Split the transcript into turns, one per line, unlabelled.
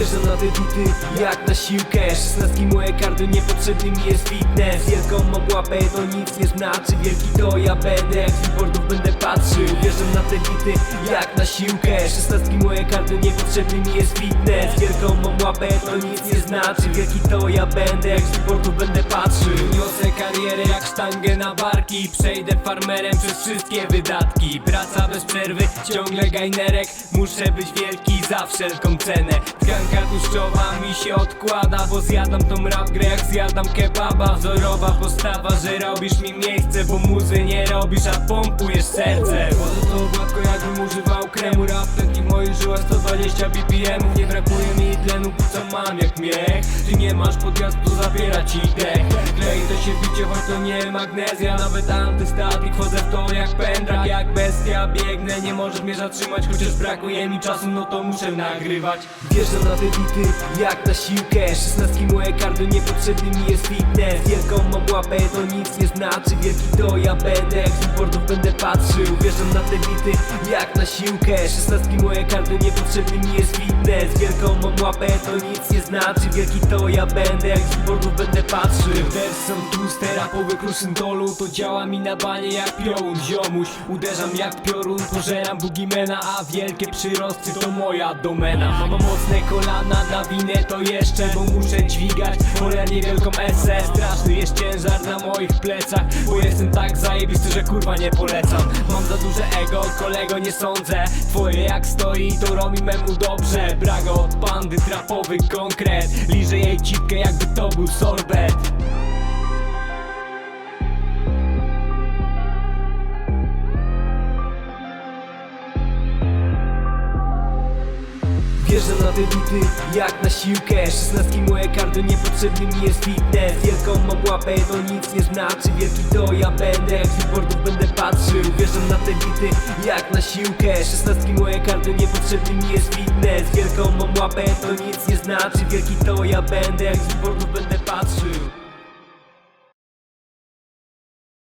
Wjeżdżam na te bity jak na siłkę. Szesnastki moje kardio niepotrzebny mi jest fitness. Wielką mam łapę to nic nie znaczy. Wielki to ja będę jak z billboardów będę patrzył. Wjeżdżam na te bity jak na siłkę. Szesnastki moje kardio niepotrzebny mi jest fitness. Wielką mam łapę to nic nie znaczy. Wielki to ja będę jak z billboardów będę patrzył sztangę na barki. Przejdę farmerem przez wszystkie wydatki. Praca bez przerwy, ciągle gajnerek. Muszę być wielki za wszelką cenę. Tkanka tłuszczowa mi się odkłada Bo zjadam tą rap grę jak zjadam kebaba. Wzorowa postawa, że robisz mi miejsce Bo muzy nie robisz, a pompujesz serce. Wodę to gładko jakbym używał kremu Rap taki w moich żyłach 120 BPM Nie brakuje mi tlenu, co mam jak miech. Ty nie masz podjazdu, zabiera ci dech. Klei to się bicie, choć to nie magnezja. Nawet antystatik, wchodzę w to jak pendra Jak bestia biegnę, nie możesz mnie zatrzymać Chociaż brakuje mi czasu, no to muszę nagrywać. Wjeżdżam na te bity jak na siłkę. Szesnastki moje kardio, niepotrzebny mi jest fitness. Wielką mam łapę, to nic nie znaczy. Wielki to ja będę, jak z billboardów będę patrzył. Wjeżdżam na te bity jak na siłkę. Szesnastki moje kardio, niepotrzebny mi jest fitness Wielką mam łapę, to nic nie znaczy. Wielki to ja będę, jak z billboardów będę patrzył. Też są tłuste rapowy kruszyn-dolu To działa mi na banie jak piołun. Ziomuś Uderzam jak piorun, pożeram bugimena A wielkie przyrosty to moja domena. Mam mocne kolana, na winę to jeszcze Bo muszę dźwigać cholernie wielką esę Straszny jest ciężar na moich plecach Bo jestem tak zajebisty, że kurwa nie polecam. Mam za duże ego, kolego nie sądzę. Twoje jak stoi, to robi memu dobrze. Brago od pandy, trapowy konkret. Liżę jej cipkę jakby to był sorbet. Wjeżdżam na te bity jak na siłkę. Szesnastki moje kardio, niepotrzebny mi jest fitness. Wielką mam łapę, to nic nie znaczy. Wielki to ja będę, Wjeżdżam na te bity jak na siłkę. Szesnastki moje kardio, niepotrzebny mi jest fitness. Wielką mam łapę, to nic nie znaczy. Wielki to ja będę, jak z billboardów będę patrzył